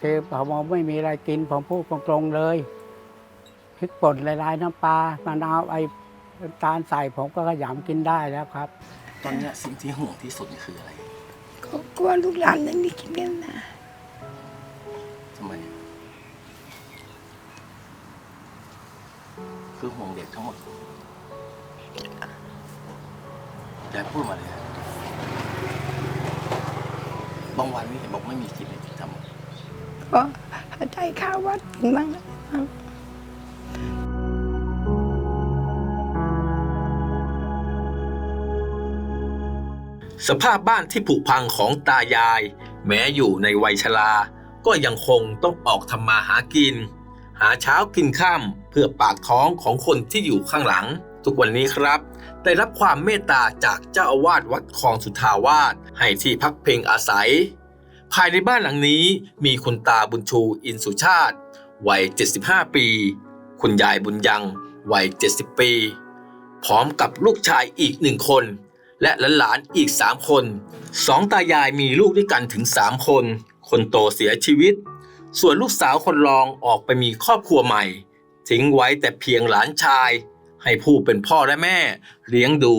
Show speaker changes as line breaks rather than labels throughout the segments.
คือผมไม่มีอะไรกินผมพูดตรงๆเลยพริกป่นลายๆน้ำปลามะนาวไอ้น้ำตาลใส่ผมก็ขยำกินได้แล้วครับ
ตอนเนี้ยสิ่งที่ห่วงที่สุดนี่คืออะไร
ก็กลัวลูกหลานไม่มีกินกันนะ
ทำไมคือห่วงเด็กทั้งหมดยายพูดมาเลยอะบางวันนี่เห็นบอกไม่มีกินเลยทำ
ก็ใจข้าววัดกินบ้าง
สภาพบ้านที่ผุพังของตายาย แม้อยู่ในวัยชราก็ยังคงต้องออกทำมาหากิน หาเช้ากินข้ามเพื่อปากท้องของคนที่อยู่ข้างหลัง ทุกวันนี้ครับ ได้รับความเมตตาจากเจ้าอาวาสวัดคลองสุทาวาสให้ที่พักเพงอาศัย ภายในบ้านหลังนี้มีคุณตาบุญชูอินสุชาติ วัย 75 ปี คุณยายบุญยังวัย 70 ปี พร้อมกับลูกชายอีกหนึ่งคน และหลานๆอีก 3 คนสองตายายมีลูกด้วยกันถึง 3 คน คนโตเสียชีวิต ส่วนลูกสาวคนรองออกไปมีครอบครัวใหม่ ทิ้งไว้แต่เพียงหลานชาย ให้ผู้เป็นพ่อและแม่ เลี้ยงดู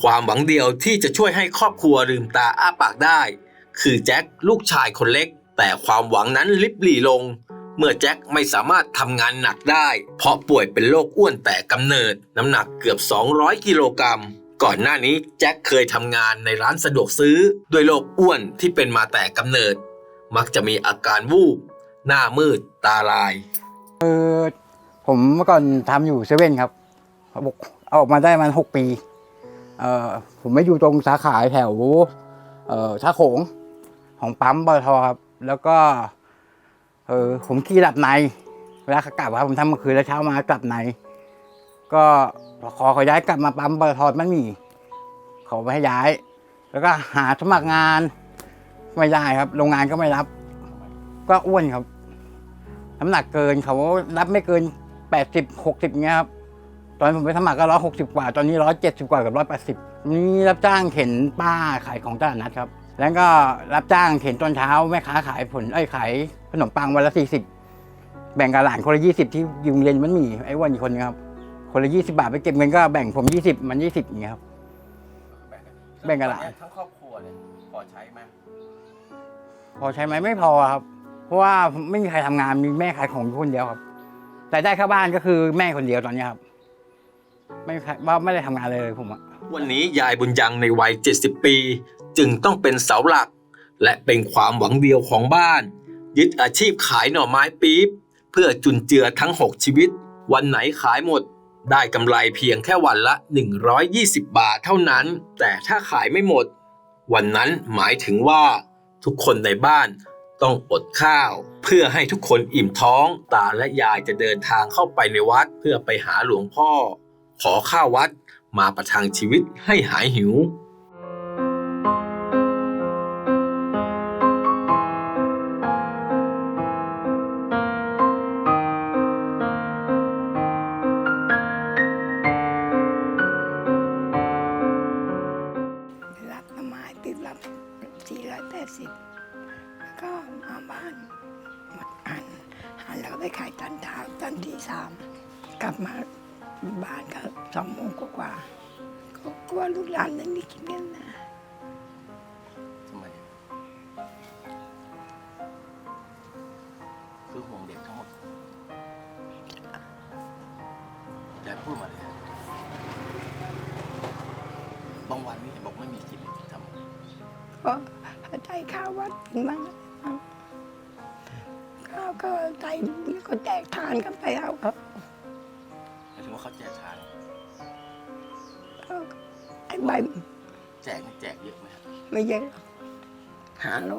ความหวังเดียวที่จะช่วยให้ครอบครัวลืมตาอ้าปากได้ คือแจ็คลูกชายคนเล็ก แต่ความหวังนั้นลิบหลี่ลง เมื่อแจ็คไม่สามารถทำงานหนักได้ เพราะป่วยเป็นโรคอ้วนแต่กำเนิด น้ำหนักเกือบ 200 กิโลกรัมก่อนหน้านี้แจ็คเคยทำงานในร้านสะดวกซื้อด้วยโรคอ้วนที่เป็นมาแต่กำเนิด มักจะมีอาการวูบ หน้ามืดตาลายเออ
ผมเมื่อก่อนทำอยู่เซเว่นครับเอาออกมาได้มันหกปีเออผมไม่อยู่ตรงสาขาแถวเออท่าโขง ของปั๊มบทครับ แล้วก็เออผมขี่หลับใน เวลาขากลับครับผมทำกลางคืนแล้วเช้ามากลับใน ก็ขอเขาย้ายกลับมาปั๊มบทมันมีเขาไม่ให้ย้าย แล้วก็หาสมัครงานไม่ได้ครับ โรงงานก็ไม่รับ ก็อ้วนครับน้ำหนักเกินเขารับไม่เกินแปดสิบหกสิบเงี้ยครับตอนผมไปสมัครก็ร้อยหกสิบกว่า ตอนนี้ร้อยเจ็ดสิบกว่ากับร้อยแปดสิบนี่รับจ้างเข็นป้าขายของตลาดนัดครับ แล้วก็รับจ้างเข็นตอนเช้าแม่ค้าขายผลไอ้ยขายขนมปังวันละสี่สิบแบ่งกับหลานคนละยี่สิบที่อยืมเรียนมันมีไอ้อ้วันอีกคนนึงครับ คนละยี่สิบาทไปเก็บเงินก็แบ่งผมยี่สิบมันยี่สิบอย่างเงี้ยครับ แบ่งกันหลาน
ทั้งครอบครัวเนี่ยพอใช้ไหม
พอใช้ไหมไม่พอครับ เพราะว่าไม่มีใครทำงานมีแม่ขายของอยู่คนเดียวครับ แต่ได้เข้าบ้านก็คือแม่คนเดียวตอนนี้ครับ ไม่มีใครว่าไม่ได้ทำงานเลยผมอะ
วันนี้ยายบุญยังในวัย 70 ปี จึงต้องเป็นเสาหลัก และเป็นความหวังเดียวของบ้าน ยึดอาชีพขายหน่อไม้ปี๊บเพื่อจุนเจือทั้ง 6 ชีวิต วันไหนขายหมด ได้กำไรเพียงแค่วันละ 120 บาทเท่านั้น แต่ถ้าขายไม่หมด วันนั้นหมายถึงว่าทุกคนในบ้านต้องอดข้าว เพื่อให้ทุกคนอิ่มท้อง ตาและยายจะเดินทางเข้าไปในวัด เพื่อไปหาหลวงพ่อ ขอข้าววัด มาประทังชีวิตให้หายหิว
รับมาไม้ติดรับสี่ร้อยแปดสิบแล้วก็มาบ้านมาหันหันแล้วก็ไปขายตันดาวตันที่สามกลับมา บ้านก็สองโมงกว่าๆก็กลัวลูกหลานไม่มีกินกันนะ
ทำไมคือห่วงเด็กทั้งหมดยายพูดมาเลยอะบางวันนี่เห็นบอกไม่มีกินเลยทำ
ก็หาใจข้าววัดกินบ้างนะข้าวก็ใจก็แจกทานกันไปเอาครับ
หมายถึงว่า เขาแจกทาน
ก็ไอ้ใบ
แจกนี่แจกเยอะไหมครับ
ไม่เยอะหรอกหาโล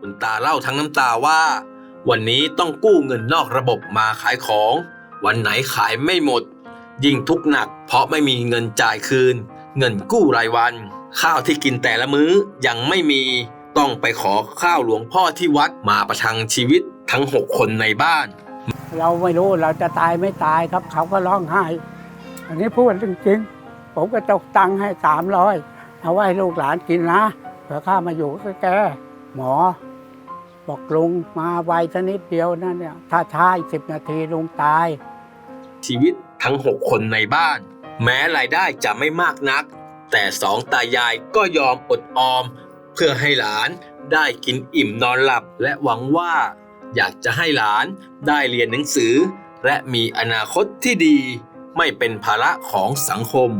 คุณตาเล่าทั้งน้ำตาว่า วันนี้ต้องกู้เงินนอกระบบมาขายของ วันไหนขายไม่หมด ยิ่งทุกข์หนัก เพราะไม่มีเงินจ่ายคืน เงินกู้รายวัน ข้าวที่กินแต่ละมื้อยังไม่มีต้องไปขอข้าวหลวงพ่อที่วัดมาประทังชีวิตทั้ง6คนในบ้าน
เราไม่รู้เราจะตายไม่ตายครับ เขาก็ร้องไห้ อันนี้พูดจริงๆ ผมก็ตกตังค์ให้สามร้อยเอาไว้ให้ลูกหลานกินนะเผื่อข้ามาอยู่กับแกหมอ บอกลุงมาไวสนิดเดียวนะเนี่ยถ้าช้าอีกสิบนาทีลุงตาย
ชีวิตทั้ง 6 คนในบ้าน แม้รายได้จะไม่มากนัก แต่สองตายายก็ยอมอดออม เพื่อให้หลานได้กินอิ่มนอนหลับและหวังว่า อยากจะให้หลานได้เรียนหนังสือ และมีอนาคตที่ดี ไม่เป็นภาระของสังคม